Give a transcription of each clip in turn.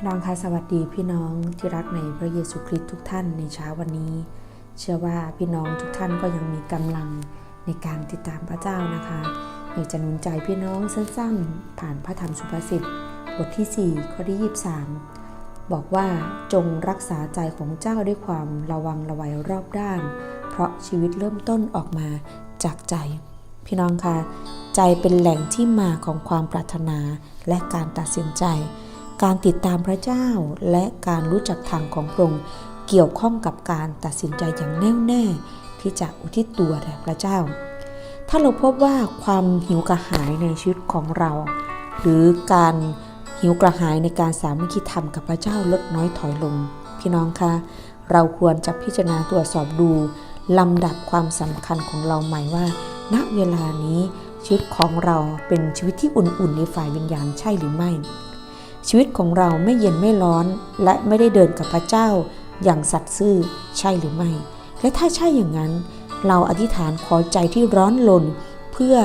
พี่น้องคะสวัสดีพี่น้องที่รักในพระเยซูคริสต์ทุกท่านในเช้าวันนี้ เชื่อว่าพี่น้องทุกท่านก็ยังมีกำลังในการติดตามพระเจ้านะคะอยากจะหนุนใจพี่น้องสั้นๆ ผ่านพระธรรมสุภาษิตบทที่ 4 ข้อที่ 23 บอกว่าจงรักษาใจของเจ้าด้วยความระวังระวัยรอบด้าน เพราะชีวิตเริ่มต้นออกมาจากใจ พี่น้องคะใจเป็นแหล่งที่มาของความปรารถนาและการตัดสินใจ การติดตามพระเจ้าและการรู้จักทางของพระองค์เกี่ยวข้องกับการตัดสินใจอย่างแน่วแน่ที่จะอุทิศตัวแด่พระเจ้า ถ้าเราพบว่าความหิวกระหายในชีวิตของเรา หรือการหิวกระหายในการสามัคคีธรรมกับพระเจ้าลดน้อยถอยลง พี่น้องคะ เราควรจะพิจารณาตรวจสอบดูลำดับความสำคัญของเราใหม่ว่า ณเวลานี้ชีวิตของเราเป็นชีวิตที่อุ่นๆในฝ่ายวิญญาณใช่หรือไม่ ชีวิตของเราไม่เย็นไม่ร้อน และไม่ได้เดินกับพระเจ้า อย่างสัตย์ซื่อใช่หรือไม่ และถ้าใช่อย่างนั้น เราอธิษฐานขอใจที่ร้อนรนเพื่อ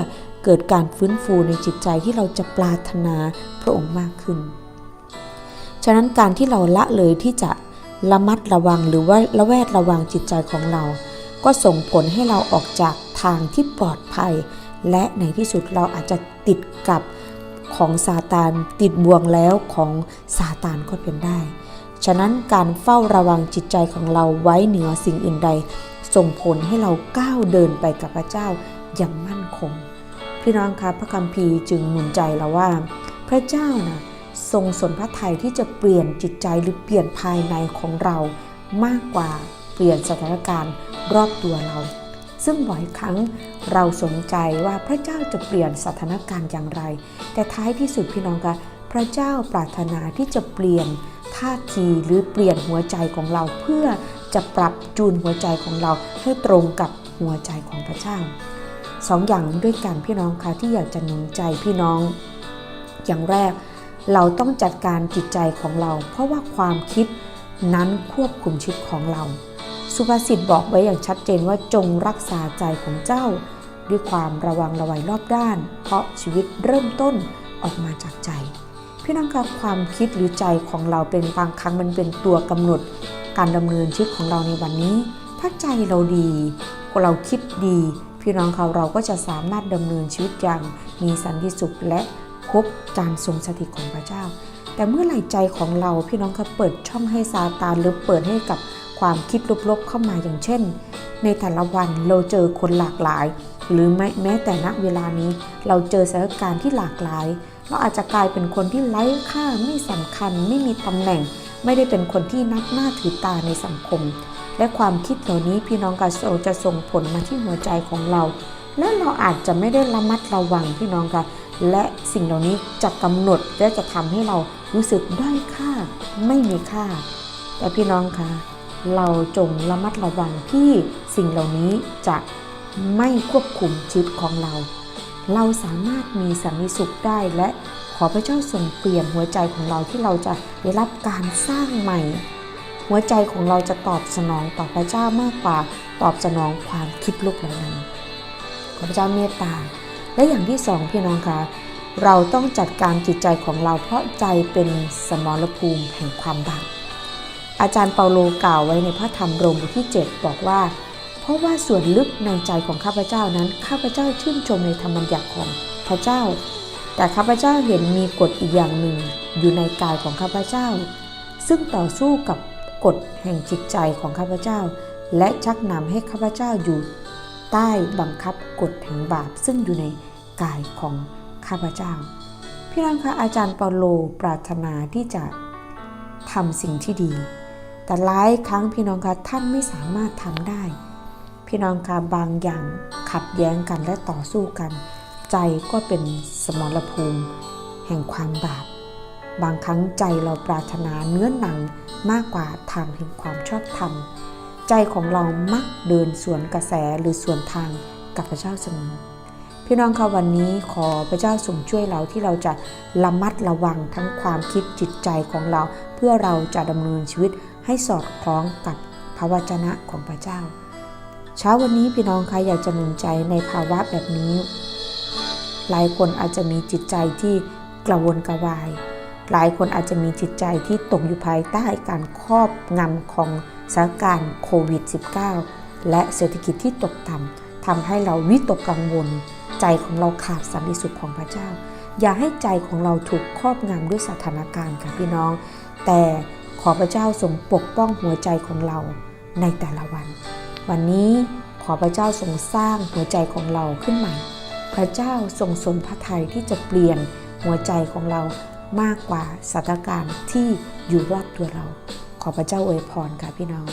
เกิดการฟื้นฟูในจิตใจที่เราจะปรารถนาพระองค์มากขึ้น ฉะนั้นการที่เราละเลยที่จะระมัดระวังหรือว่าระแวดระวังจิตใจของเรา ก็ส่งผลให้เราออกจากทางที่ปลอดภัย และในที่สุดเราอาจจะติดกับ ของซาตานติดบ่วงแล้วของซาตานก็เป็นได้ ฉะนั้นการเฝ้าระวังจิตใจของเราไว้เหนือสิ่งอื่นใด ส่งผลให้เราก้าวเดินไปกับพระเจ้าอย่างมั่นคง พี่น้องคะพระคัมภีร์จึงหนุนใจเราว่า พระเจ้านะทรงสนพระทัยที่จะเปลี่ยนจิตใจหรือเปลี่ยนภายในของเรามากกว่าเปลี่ยนสถานการณ์รอบตัวเรา ซึ่งบ่อยครั้งเราสนใจว่าพระเจ้าจะเปลี่ยนสถานการณ์อย่างไร แต่ท้ายที่สุดพี่น้องคะพระเจ้าปรารถนาที่จะเปลี่ยนท่าทีหรือเปลี่ยนหัวใจของเราเพื่อจะปรับจูนหัวใจของเราให้ตรงกับหัวใจของพระเจ้าสองอย่างด้วยกันพี่น้องคะที่อยากจะหนุนใจพี่น้อง อย่างแรกเราต้องจัดการจิตใจของเรา เพราะว่าความคิดนั้นควบคุมชีวิตของเรา สุภาษิตบอกไว้อย่างชัดเจนว่าจงรักษาใจของเจ้า ด้วยความระวังระวัยรอบด้าน เพราะชีวิตเริ่มต้นออกมาจากใจ พี่น้องคะความคิดหรือใจของเราเป็นบางครั้งมันเป็นตัวกำหนด การดำเนินชีวิตของเราในวันนี้ ถ้าใจเราดีเราคิดดี พี่น้องเขาเราก็จะสามารถดำเนินชีวิตอย่างมีสันติสุขและพบการทรงสถิตของพระเจ้า แต่เมื่อไหร่ใจของเราพี่น้องคะเปิดช่องให้ซาตานหรือเปิดให้กับ ความคิดลบๆเข้ามาอย่างเช่น ในแต่ละวันเราเจอคนหลากหลาย หรือแม้แมแต่ณเวลานี้ เราเจอสถานการณ์ที่หลากหลาย เราอาจจะกลายเป็นคนที่ไร้ค่าไม่สำคัญ ไม่มีตำแหน่ง ไม่ได้เป็นคนที่นับหน้าถือตาในสังคม และความคิดเหล่านี้พี่น้องกาโซจะส่งผลมาที่หัวใจของเรา และเราอาจจะไม่ได้ระมัดระวังพี่น้องค่ะและสิ่งเหล่านี้จะกำหนดและจะทำให้เรารู้สึกด้อยค่าไม่มีค่า แต่พี่น้องคะ เราจงระมัดระวังที่สิ่งเหล่านี้จะไม่ควบคุมชีวิตของเรา เราสามารถมีสันติสุขได้และขอพระเจ้าทรงเปลี่ยนหัวใจของเราที่เราจะได้รับการสร้างใหม่ หัวใจของเราจะตอบสนองต่อพระเจ้ามากกว่าตอบสนองความคิดลบเหล่านั้นขอพระเจ้าเมตตา และอย่างที่สองพี่น้องคะเราต้องจัดการจิตใจของเราเพราะใจเป็นสมรภูมิแห่งความบาป อาจารย์เปาโลกล่าวไว้ในพระธรรมโรมบทที่ 7 บอกว่า เพราะว่าส่วนลึกในใจของข้าพเจ้านั้น ข้าพเจ้าชื่นชมในธรรมบัญญัติของพระเจ้า แต่ข้าพเจ้าเห็นมีกฎอีกอย่างหนึ่งอยู่ในกายของข้าพเจ้า ซึ่งต่อสู้กับกฎแห่งจิตใจของข้าพเจ้า และชักนำให้ข้าพเจ้าอยู่ ใต้บังคับกฎแห่งบาปซึ่งอยู่ในกายของข้าพเจ้า พี่น้องคะอาจารย์เปาโลปรารถนาที่จะทำสิ่งที่ดี แต่หลายครั้งพี่น้องคะท่านไม่สามารถทำได้ พี่น้องคะบางอย่างขัดแย้งกันและต่อสู้กัน ใจก็เป็นสมรภูมิ แห่งความบาป บางครั้งใจเราปรารถนาเนื้อหนังมากกว่าทางแห่งความชอบธรรม ใจของเรามักเดินสวนกระแสหรือสวนทางกับพระเจ้าเสมอพี่น้องคะวันนี้ขอพระเจ้าทรงช่วยเราที่เราจะระมัดระวังทั้งความคิดจิตใจของเรา เพื่อเราจะดำเนินชีวิต ให้สอดคล้องกับพระวจนะของพระเจ้า เช้าวันนี้พี่น้องคะอยากจะหนุนใจในภาวะแบบนี้ หลายคนอาจจะมีจิตใจที่กระวนกระวาย หลายคนอาจจะมีจิตใจที่ตกอยู่ภายใต้การครอบงำของสถานการณ์โควิด -19 และเศรษฐกิจที่ตกต่ำทำให้เราวิตกกังวล ใจของเราขาดสันติสุขของพระเจ้า อย่าให้ใจของเราถูกครอบงำด้วยสถานการณ์ค่ะพี่น้อง แต่ ขอพระเจ้าทรงปกป้องหัวใจของเราในแต่ละวัน วันนี้ขอพระเจ้าทรงสร้างหัวใจของเราขึ้นใหม่ พระเจ้าทรงสนพระทัยที่จะเปลี่ยนหัวใจของเรามากกว่าสถานการณ์ที่อยู่รอบตัวเรา ขอพระเจ้าอวยพรค่ะพี่น้อง